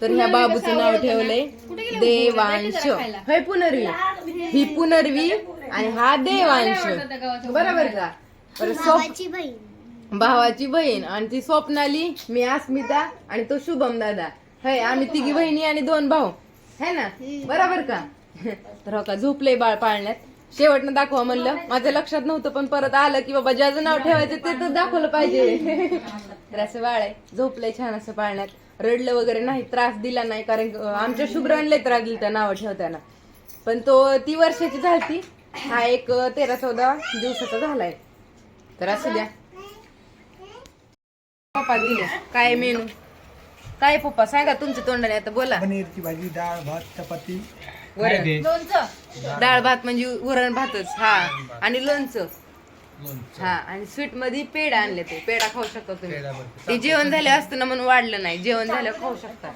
तर ह्या बाबूचं नाव ठेवलंय देवांश. होय पुनर्वी. ही पुनर्वी आणि हा देवांश. बरोबर का? बरं स्वप भावाची बहीण. भावाची बहीण. आणि ती स्वप्नाली मी अस्मिता आणि तो शुभम दादा. होय आम्ही तिघी बहिणी आणि दोन भाऊ. है ना? बरोबर का? तर हो का झोपले बाळ पाळण्यात. शेवटनं दाखवा म्हणलं. माझ्या लक्षात नव्हतं पण परत आलं की बाबा ज्याचं नाव ठेवायचं ते तर दाखवलं पाहिजे. तर असं बाळ आहे. झोपलंय छान असं पाळण्यात. रडलं वगैरे नाही त्रास दिला नाही कारण आमच्या शुभ्रांना त्रास दिला त्या नावं ठेवताना. पण तो ती वर्षाची झालती. हा एक तेरा चौदा दिवसाचा झालाय. तर असू द्या. पप्पा दिले काय मेनू? काय पप्पा? सांगा तुमच्या तोंडाने आता बोला. पनीरची भाजी डाळ भात चपाती. वरण. डाळ भात म्हणजे वरण भातच. हा. आणि लोणचं. हा आणि स्वीटमध्ये पेढा आणले ते. पेढा खाऊ शकता तुम्ही. ते जेवण झाले असतं ना म्हणून वाढलं नाही. जेवण झालं खाऊ शकता.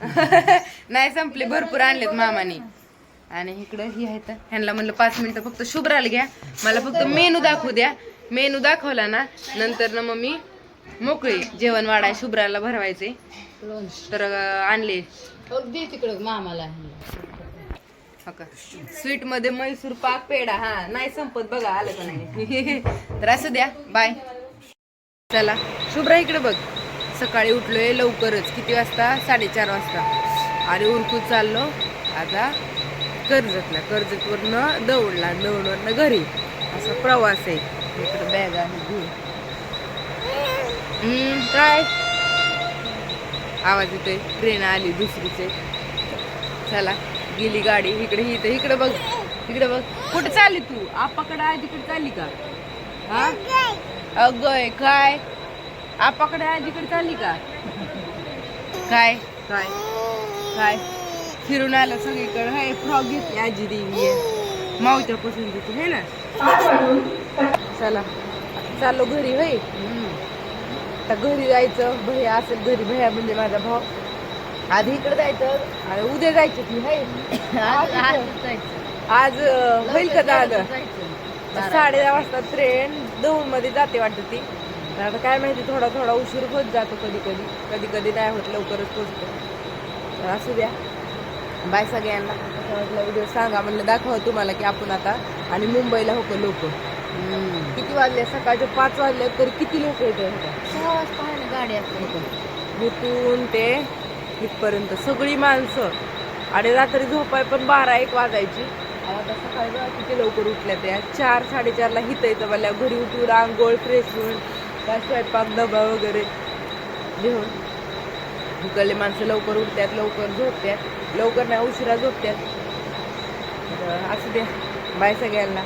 नाही संपले भरपूर आणलेत मामाने. आणि इकडं ही आहेत. ह्यांना म्हणलं पाच मिनिटं फक्त शुभ्राला घ्या. मला फक्त मेनू दाखवू द्या. मेनू दाखवला ना नंतर ना मग मी मोकळी जेवण वाढाय शुभ्राला भरवायचे तर आणले. तिकडं मामाला. स्वीटमध्ये मैसूर पाक पेढा हा नाही संपत बघा आलं का नाही. तर असं द्या बाय. चला शुभ्रा इकडे बघ. सकाळी उठलोय लवकरच. किती वाजता? साडेचार वाजता. आणि उरकून चाललो. आता कर्जतला कर्जतवरनं दौडला दौडवरनं घरी. असा प्रवास आहे. इकडं बॅग आहे घेऊन. हम्म, काय? आवाज येतोय. ट्रेन आली दुसरीचे. चला गेली गाडी इकडे ही तर इकडे बघ. इकडे बघ. कुठे चालली तू? आपाकडे आहे तिकडे चालली का? हा? अगय काय? आपाकडे आहे तिकडे चालली का? काय? काय? काय? फिरून आलं सगळीकडे. हाय फ्रॉक घेतली आजी देवी. मावच्या पसंतीची हे ना? चला. चाललो घरी होय? आता घरी जायचं. भैया असेल घरी भैया म्हणजे माझा भाऊ. आधी इकडे जायचं आणि उद्या जायचं की हाय. आज अं, होईल का झालं साडे दहा वाजता ट्रेन दौंडमध्ये जाते वाटत ती. पण आता काय माहिती थोडा थोडा उशीर होत जातो कधी कधी. कधी कधी नाही होत लवकरच पोचतो. तर असू द्या. बाय सगळ्यांना. वाटला व्हिडिओ सांगा म्हणलं दाखवा तुम्हाला की आपण आता आणि मुंबईला होतो लोक. किती वाजले? सकाळचे पाच वाजले तरी किती लोक येते सहा वाजता आहे ना गाडी असते इथून ते इथपर्यंत. सगळी माणसं. आणि रात्री झोपाय पण बारा एक वाजायची. आता सकाळी बघा किती लवकर उठल्या त्या. चार साडेचारला हित येतं मला. घरी उठून आंघोळ फ्रेश होऊन. काय स्वयंपाक डबा वगैरे. घेऊन इकडले माणसं लवकर उठतात लवकर झोपतात. लवकर नाही उशिरा झोपतात. तर असू द्या. बाय सगळ्यांना.